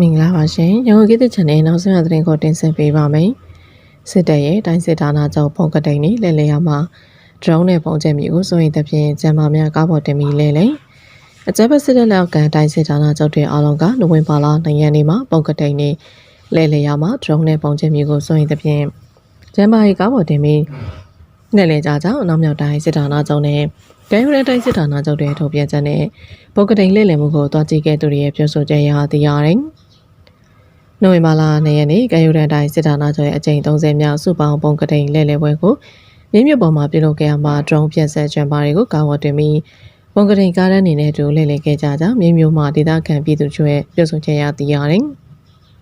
မင်္ဂလာပါရှင်ရန်ကုန်ကိတဲ့ channel နောက်ဆုံးရသတင်းကိုတင်ဆက်ပေးပါမယ်စစ်တပ်ရဲ့တိုင်းစစ်ဌာနချုပ်ပုံကတိန်နီလဲလဲရမှာ drone နဲ့ပုံကျက်မျိုးကိုစိုးရင်တဖြင့်ကျမ်းမာများကားပေါ်တင်ပြီးလဲလဲအကြမ်းဖက်စစ်တပ်လက်အောက်ကန်တိုင်းစစ်ဌာနချုပ်တွေအားလုံးကနိုဝင်ဘာလ2ရက်နေ့မှာပုံကတိန်နီလဲလဲရမှာ drone နဲ့ပုံကျက်မျိုးကိုစိုးရင်တဖြင့်ကျမ်းမာရေးကားပေါ်တင်ပြီးနဲ့လဲကြကြောင်းအနောက်မြောက်တိုင်းစစ်ဌာနချုပ်နဲ့ကဲယူရဲတိုင်းစစ်ဌာနချုပ်တွေထုတ်ပြန်ချက်နဲ့ပုံကတိန်လဲလဲမှုကိုတွားကြည့်ခဲ့သူတွေရဲ့ပြောဆိုချက်ရသိရတယ်။ နိုဝင်ဘာလ2ရက်နေ့ကဲယူရဲတိုင်းစစ်ဌာနချုပ်ရဲ့အကြိမ်30မြောက်စုပေါင်းပုံကတိန်လဲလဲပွဲကိုမြင်းမြပေါ်မှာပြုလုပ်ခဲ့ရမှာ drone ပြက်ဆက်ကြံပါတွေကိုကာဝတ်တင်ပြီးပုံကတိန်ကားတန်းအနေနဲ့တူလဲလဲခဲ့ကြကြောင်းမြင်းမျိုးမှာဒေသခံပြည်သူတို့ရဲ့ပြောဆိုချက်ရသိရတယ်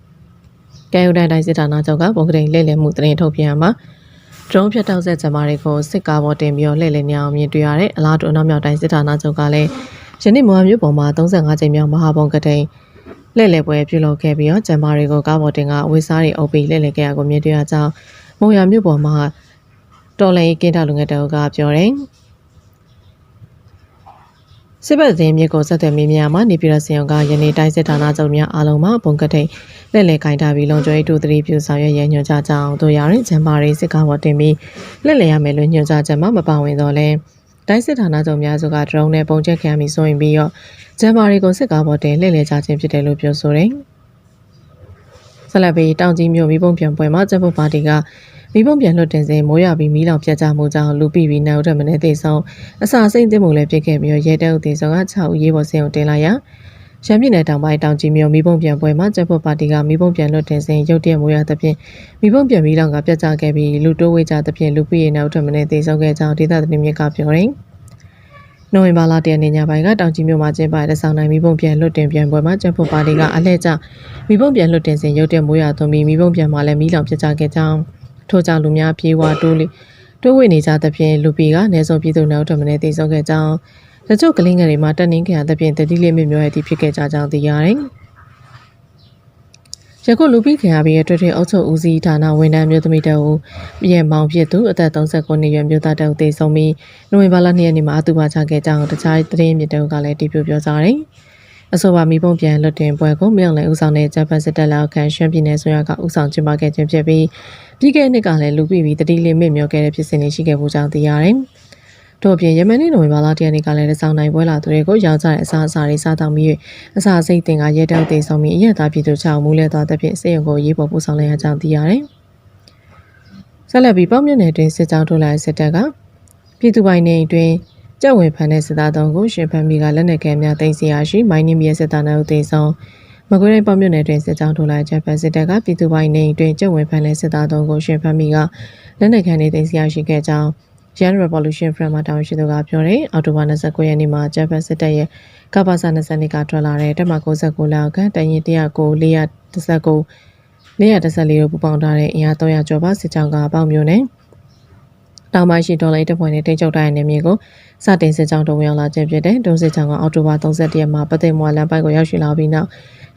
။ကဲယူရဲတိုင်းစစ်ဌာနချုပ်ကပုံကတိန်လဲလဲမှုသတင်းထုတ်ပြန်မှာ drone ဖြတ်တောက်ဆက်ကြမာတွေကိုစစ်ကားပေါ်တင်ပြီးတော့လှည့်လည်နေအောင်မြင်တွေ့ရတဲ့အလားတူအနောက်မြောက်တိုင်းစစ်ဌာနချုပ်ကလည်းယနေ့မွာမြို့ပေါ်မှာ35ကြိမ်မြောက်မဟာဘုံကတိန် လှည့်လည်ပွဲပြုလုပ်ခဲ့ပြီးတော့ကြမာတွေကိုကားပေါ်တင်ကအဝေးစားတွေအုပ်ပြီးလှည့်လည်ခဲ့ရကိုမြင်တွေ့ရကြောင်းမုံရမြို့ပေါ်မှာတော်လိုင်းကင်းတာလူငယ်တအုပ်ကပြောတယ်စစ်ဘက်သတင်းမြစ်ကိုဆက်သွယ်မိများမှာနေပြည်တော်စီယုံကယနေ့တိုင်းစစ်ဌာနချုပ်များအားလုံးမှာဘုံကတိန်လက်လက်ခိုင်တာပြီးလုံခြုံရေးတို့သတိပြုဆောင်ရွက်ရညွှန်ကြားကြအောင်တို့ရရင်ဂျမ်ပါရီစစ်ကားပေါ်တင်ပြီးလက်လက်ရမယ်လို့ညွှန်ကြားချက်မှမပါဝင်တော့လဲ တိုင်းစစ်ဌာနချုပ်များစုက drone နဲ့ပုံချက်ခံပြီးဆိုရင်ပြီးတော့ဂျမ်ပါရီကိုစစ်ကားပေါ်တင်လှည့်လည်ကြခြင်းဖြစ်တယ်လို့ပြောဆိုတယ်။ဆက်လက်ပြီးတောင်ကြီးမြို့မိဘုံပြန်ပွဲမှာတပ်ဖို့ပါတီကမိဘုံပြန်လွတ်တင်စဉ်မိုးရပြီးမီးလောင်ပြတ်ကျမှုကြောင့်လူပိပြီးနောက်ထပ်မနေ့သေဆုံးအစာစိတ်သိမှုလည်းဖြစ်ခဲ့ပြီးရဲတဲဦးသေဆုံးက6ဦးရေးပေါ်ဆင်းုံတင်လိုက်ရာ ရန်ပြည်နယ်တောင်ပိုင်းတောင်ကြီးမြို့မိဘုံပြန်ပွဲမှာကျပ်ဖို့ပါတီကမိဘုံပြန်လွတ်တင်စဉ်ရုတ်တရက်မိုးရသဖြင့်မိဘုံပြန်ပြီးလောင်ကပြတ်ကျခဲ့ပြီးလူတိုးဝေးကြသဖြင့်လူပိပြီးနောက်ထပ်မနေ့သေဆုံးခဲ့ကြောင်းဒေသသတင်းမြစ်ကပြောတယ်။နိုဝင်ဘာလတရက်နေ့ညပိုင်းကတောင်ကြီးမြို့မှာကျင်းပတဲ့ဆောင်းနိုင်မိဘုံပြန်လွတ်တင်ပြန်ပွဲမှာကျပ်ဖို့ပါတီကအလှည့်ကျမိဘုံပြန်လွတ်တင်စဉ်ရုတ်တရက်မိုးရသွန်းပြီးမိဘုံပြန်မှာလည်းမီးလောင်ပြတ်ကျခဲ့ကြောင်းထို့ကြောင့်လူများပြေးဝတိုးလေတိုးဝေနေကြသဖြင့်လူပီကနေဆုံးပြည်သူနောက်ထပ်မနေ့သိဆုံးခဲ့ကြောင်း တချို့ကလင်းငယ်တွေမှာတက်နှင်းခံရသဖြင့်တတိလေးမြမျိုးရဲ့ဒီဖြစ်ခဲ့ကြကြောင်းသိရတယ်။ယခုလူပိခင်ရပြီးတွေ့တွေ့အုပ်ချုပ်ဦးစီးဌာနဝန်ထမ်းမျိုးသမီးတအုပ်ရဲ့မောင်ဖြစ်သူအသက်39နှစ်ရွယ်မျိုးသားတအုပ်သေဆုံးပြီးနိုဝင်ဘာလ2ရက်နေ့မှာအတူပါချခဲ့ကြောင်းတခြားသတင်းမြစ်တအုပ်ကလည်းတည်ပြပြောကြတယ်။အဆိုပါမိဘုံပြန်လွတ်တင်ပွဲကိုမြောက်လည်းဦးဆောင်တဲ့ဂျပန်စစ်တပ်လက်အောက်ခံရှမ်းပြည်နယ်ဆိုရကဦးဆောင်ကျင်းပခဲ့ခြင်းဖြစ်ပြီးပြီးခဲ့တဲ့နှစ်ကလည်းလူပြီးပြီးတတိလေးမြင့်မြော်ခဲ့တဲ့ဖြစ်စဉ်တွေရှိခဲ့မှုကြောင့်သိရတယ်။ ထို့အပြင်ယမန်နေ့နိုဝင်ဘာလတရက်နေ့ကလည်းစောင်းနိုင်ပွဲလာသူတွေကိုရောင်းချတဲ့အစားအစာတွေစားတောင်းပြီးအစာစိတ်တင်ကရဲတောက်တင်ဆောင်ပြီးအရက်သားပြည်သူချောင်းမူးလဲသွားတဲ့ဖြင့်စေရုံကိုရေးပေါ်ပို့ဆောင်လိုက်ရကြောင်းသိရတယ်။ဆက်လက်ပြီးပေါ့မြင့်နယ်တွင်စစ်ကြောင်းထုတ်လာတဲ့စစ်တပ်ကပြည်သူပိုင်နေအတွင်းကြက်ဝင်ဖန်တဲ့စစ်သားတုံးကိုရှင်ဖန်မီကလက်နက်ကဲများတင်စီရရှိမိုင်းနင်းမြေစစ်သားနာတို့တင်ဆောင်မကွေးတိုင်းပေါ့မြို့နယ်တွင်စစ်ကြောင်းထိုးလာဂျပန်စစ်တပ်ကပြည်သူပိုင်နေတွင်ကျုပ်ဝင်ဖန်တဲ့စစ်သားသုံးကိုရှင်ဖမ်းမိကလက်နက်ခံနေသိမ်းဆရာရှိခဲ့ကြောင်း Yan Revolution Front မှာတောင်းရှိသူကပြောတယ်အော်တိုဘာ29ရက်နေ့မှာဂျပန်စစ်တပ်ရဲ့ကပ္ပစာ20ကထွက်လာတဲ့တက်မ69လောက်ခန့်တရင်109 419 414တို့ပူပေါင်းထားတဲ့အင်အား300ကျော်ပါစစ်ကြောင်းကပေါက်မျိုးနဲ့တောင်ပိုင်းရှိဒေါ်လာတစ်ဖွဲ့နဲ့တိတ်ချုပ်တိုင်းနယ်မြေကိုစတင်စစ်ကြောင်းတုံရောက်လာခြင်းဖြစ်တဲ့ဒုစစ်ကြောင်းကအောက်တိုဘာ31ရက်မှာပသိမ်မွာလမ်းပိုက်ကိုရောက်ရှိလာပြီးနောက်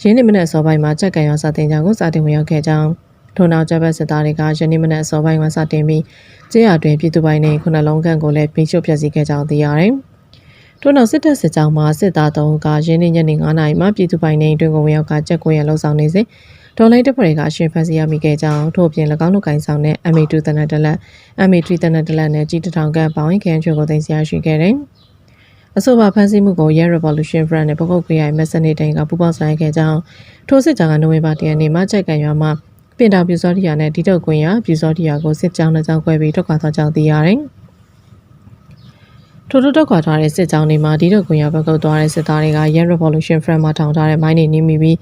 ရင်းနှီးမနက်စောပိုင်းမှာချက်ကန်ရောစာတင်ကြောင်းကိုစတင်ဝင်ရောက်ခဲ့ကြောင်း ထို့နောက်ဂျပန်စစ်သားတွေကရင်းနှီးမနက်စောပိုင်းမှာစတင်ပြီးကျေးရွာတွင်ပြည်သူပိုင်းနဲ့ခုနှလုံးခန့်ကိုလည်းပြီးချုပ်ပြစီခဲ့ကြောင်းသိရတယ်။ထို့နောက်စစ်တပ်စစ်ကြောင်းမှာစစ်သားသုံးကရင်းနှီးညနေ9နာရီမှာပြည်သူပိုင်းနဲ့တွင်ကိုဝင်ရောက်ကချက်ကွင်းရလှုပ်ဆောင်နေစဉ်ဒေါ်လိုက်တပ်ဖွဲ့ကအရှင်ဖန်စီရမိခဲ့ကြောင်းထို့အပြင်၎င်းတို့ကင်ဆောင်တဲ့ MA2 တနက်တလက် MA3 တနက်တလက်နဲ့ကြီးတထောင်ကပေါင်းခန်းချွေကိုတင်စီရရှိခဲ့တယ်။အဆိုပါဖမ်းဆီးမှုကို Yan Revolution Front နဲ့ပကုတ် KI မက်ဆနေတိုင်ကပူးပေါင်းဆောင်ရွက်ခဲ့ကြောင်းထိုစစ်ကြောင်းကနိုဝင်ဘာ10ရက်နေ့မှာကြိုက်ကန်ရွာမှာ ပင်တာပြူစောတိယာနဲ့ဒီတုတ်ကွင်းရပြူစောတိယာကိုစစ်ကြောင်းနဲ့ကြောင်းခွဲပြီးထွက်ခွာသွားကြောင်းသိရတယ်။ထို့ထို့ထွက်ခွာထားတဲ့စစ်ကြောင်းတွေမှာဒီတုတ်ကွင်းရဘက်ကုတ်သွားတဲ့စစ်သားတွေက Yan Revolution Front မှာထောင်ထားတဲ့မိုင်းတွေနင်းမိပြီး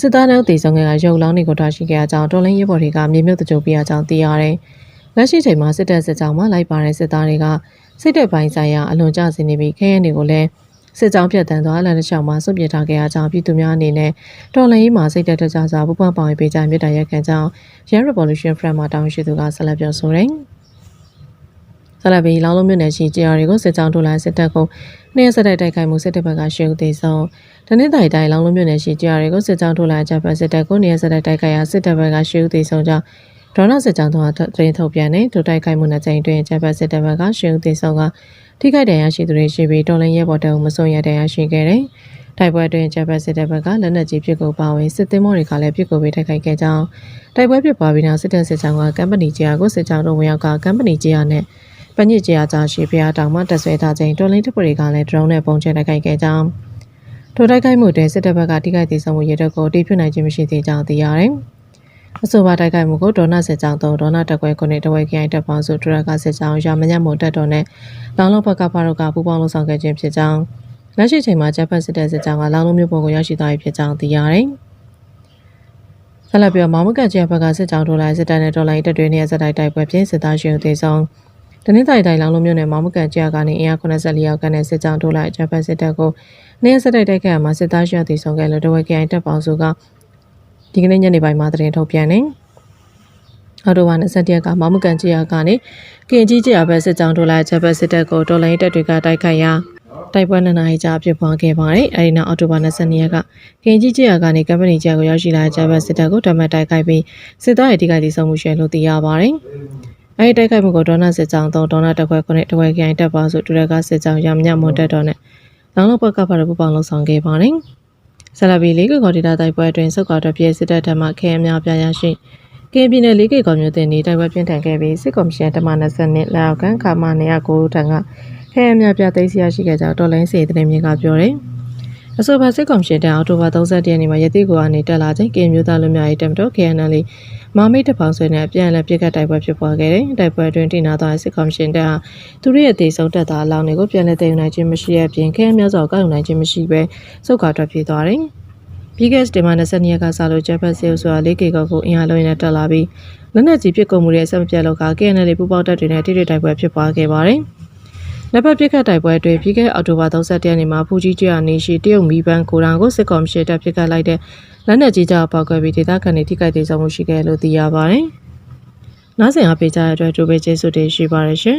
စစ်သားနောက်တည်ဆောင်ကရုပ်လောင်းတွေကိုထားရှိခဲ့ကြောင်းတော်လိုင်းရဲဘော်တွေကမြေမြုပ်တကြိုပြရကြောင်းသိရတယ်။လက်ရှိချိန်မှာစစ်တပ်စစ်ကြောင်းမှာလိုက်ပါတဲ့စစ်သားတွေကစစ်တပ်ပိုင်းဆိုင်ရာအလွန်ကျဆင်းနေပြီးခဲရင်တွေကိုလည်း စစ်ကြောင်းပြတ်တန်းသွားလမ်းတစ်လျှောက်မှာစွန့်ပစ်ထားခဲ့ရကြောင်းပြည်သူများအနေနဲ့တော်လှန်ရေးမှာစိတ်တက်တကြစွာပူးပေါင်းပါဝင်ပေးကြမြစ်တာရက်ခံကြောင်း Yan Revolution Front မှာတောင်းရှိသူကဆက်လက်ပြောဆိုတယ်။ဆလဘီလောင်းလုံးမြို့နယ်ရှိကြေရီကိုစစ်ကြောင်းထိုးလာစစ်တပ်ကိုနှစ်ရက်ဆက်တိုက်တိုက်ခိုက်မှုစစ်တပ်ဘက်ကရှေ့ဦးသေးဆုံးတနင်္သာရီတိုင်းလောင်းလုံးမြို့နယ်ရှိကြေရီကိုစစ်ကြောင်းထိုးလာဂျပန်စစ်တပ်ကိုနှစ်ရက်ဆက်တိုက်တိုက်ခိုက်ရာစစ်တပ်ဘက်ကရှေ့ဦးသေးဆုံးကြောင်းဒေါနာစစ်ကြောင်းတို့သတင်းထုတ်ပြန်နေဒုတိုက်ခိုက်မှုနှစ်ကြိမ်တွင်ဂျပန်စစ်တပ်ဘက်ကရှေ့ဦးသေးဆုံးက ထိခိုက်ဒဏ်ရာရှိသူတွေရှိပြီးတော်လင်းရဲဘော်တုံမစွန်ရဒဏ်ရာရှိခဲ့တယ်။တိုက်ပွဲတွင်ဂျပန်စစ်တပ်ဘက်ကလက်နက်ကြီးပစ်ကူပါဝင်စစ်သင်းမောတွေကလည်းပစ်ကူပေးတိုက်ခိုက်ခဲ့ကြောင်းတိုက်ပွဲဖြစ်ပွားပြီးနောက်စစ်တပ်စစ်ကြောင်းကကမ်ပဏီကြီးယာကိုစစ်ကြောင်းတို့ဝင်ရောက်ကကမ်ပဏီကြီးယာနဲ့ပညစ်ကြီးယာကြားရှိဖျားတောင်မှတက်ဆွဲထားခြင်းတော်လင်းတပ်ဖွဲ့တွေကလည်းဒရုန်းနဲ့ပုံချတိုက်ခိုက်ခဲ့ကြောင်းထိုတိုက်ခိုက်မှုတွင်စစ်တပ်ဘက်ကတိကျတည်ဆုံမှုရတဲ့ကိုတိပြုနိုင်ခြင်းမရှိသေးကြောင်းသိရတယ်။ အဆိုပါတိုက်ခိုက်မှုကိုဒေါနာစစ်ကြောင်းသုံးဒေါနာတက်ခွဲခုနှစ်တဝဲခိုင်တပ်ပေါင်းစုဒရကစစ်ကြောင်းရမညတ်မုံတက်တော်နဲ့လောင်လုံးဘက်ကပါတော့ကပူပေါင်းလုံဆောင်ခဲ့ခြင်းဖြစ်ကြောင်းလက်ရှိချိန်မှာဂျပန်စစ်တပ်စစ်ကြောင်းကလောင်လုံးမျိုးပေါ်ကိုရောက်ရှိသွားပြီဖြစ်ကြောင်းသိရတယ်။ဆက်လက်ပြီးတော့မောင်မကန်ကျဲဘက်ကစစ်ကြောင်းထိုးလိုက်စစ်တပ်နဲ့တော်လိုင်းတပ်တွေနဲ့ဆက်တိုက်တိုက်ပွဲပြင်စစ်သားရှင်ဦးသေးဆုံးတနင်္သာရီတိုင်းလောင်လုံးမျိုးနဲ့မောင်မကန်ကျဲကနေအင်အား84ယောက်ကနေစစ်ကြောင်းထိုးလိုက်ဂျပန်စစ်တပ်ကိုနေဆက်တိုက်တိုက်ခတ်မှာစစ်သားရှင်ဦးသေးဆုံးခဲ့လို့တဝက်ကိုင်တပ်ပေါင်းစုက ဒီကနေ့ညနေပိုင်းမှာသတင်းထုတ်ပြန်နေအော်တိုဝါ21ရက်ကမောင်မကန်ကျဲကနေကင်ကြီးကျဲဘက်စစ်ကြောင်းထိုးလိုက်ဂျပန်စစ်တပ်ကိုတော်လိုင်းတပ်တွေကတိုက်ခိုက်ရာတိုက်ပွဲနှစ်နာရီကြာဖြစ်ပွားခဲ့ပါတယ်။အဲဒီနောက်အောက်တိုဘာ22ရက်ကကင်ကြီးကျရကနေကမ်ပဏီကျကိုရောက်ရှိလာတဲ့ဂျပန်စစ်တပ်ကိုတမတ်တိုက်ခိုက်ပြီးစစ်သားရဲ့အဓိကတည်ဆုံမှုရှိလို့သိရပါတယ်။အဲဒီတိုက်ခိုက်မှုကိုဒေါနာစစ်ကြောင်းသုံးဒေါနာတက်ခွဲခုနှစ်တဝဲကိုင်တပ်ပါစုဒူရကစစ်ကြောင်းရမညမွန်တက်တော်နဲ့လောင်လုံးဘက်ကဖရပူပေါင်းလှုပ်ဆောင်ခဲ့ပါတယ်။ ဆလဘီလေးကကော်ဒီတာတိုက်ပွဲအတွင်းစုတ်ကော်တပြည့်စစ်တပ်ထမှခဲအများပြားရရှိကင်းပြည်နယ်လေးကေကော်မျိုးတင်နေတိုက်ပွဲပြင်းထန်ခဲ့ပြီးစစ်ကော်မရှင်တမ20နှစ်လောက်ကန်ခါမ109ထံကခဲအများပြသိသိရရှိခဲ့ကြောင်းတော်လိုင်းစီတဲ့မြင်ကပြောတယ်။ အဆိုပါစစ်ကောင်ရှင်တအောက်တိုဘာ31ရက်နေ့မှာရတိကိုအနေတက်လာချိန်ကင်မျိုးသားလူမျိုးရေးတမတော် KNL မာမိတ်တပေါင်းဆွေနဲ့အပြန်အလှန်ပြစ်ခတ်တိုက်ပွဲဖြစ်ပွားခဲ့တယ်။တိုက်ပွဲအတွင်းထိနာသွားတဲ့စစ်ကောင်ရှင်တပ်ဟာသူတို့ရဲ့တေဆုံးတက်သားအလောင်းတွေကိုပြန်လည်တည်ယူနိုင်ခြင်းမရှိတဲ့အပြင်ခဲအများစွာကောက်ယူနိုင်ခြင်းမရှိဘဲစုတ်ကာထွက်ပြေးသွားတယ်။ပြီးခဲ့တဲ့ဒီမှာ22ရက်ကစလို့ဂျပန်စီအုပ်စုက 4K ကောက်ကိုအင်အားလုံးနဲ့တက်လာပြီးလက်နက်ကြီးပစ်ကုန်မှုရဲ့အဆက်မပြတ်လောက်က KNL ပူပေါက်တပ်တွေနဲ့တိတိတိုက်ပွဲဖြစ်ပွားခဲ့ပါတယ်။ လက်ပတ်ပြစ်ခတ်တိုက်ပွဲအတွင်းပြီးခဲ့အောက်တိုဘာ31ရက်နေ့မှာဖူကြီးကျွာနေရှိတရုတ်မီပန်းကိုရန်ကိုစစ်ကော်မရှင်တပ်ပြစ်ခတ်လိုက်တဲ့လက်နက်ကြီးကြောက်ပောက်ကွဲပြီးဒေသခံတွေထိခိုက်ဒေဆုံးမှုရှိခဲ့လို့သိရပါတယ်။နောက်ဆက်အားပေးကြတဲ့အတွက်ဒိုဘေကျေးဇူးတင်ရှိပါတယ်ရှင်။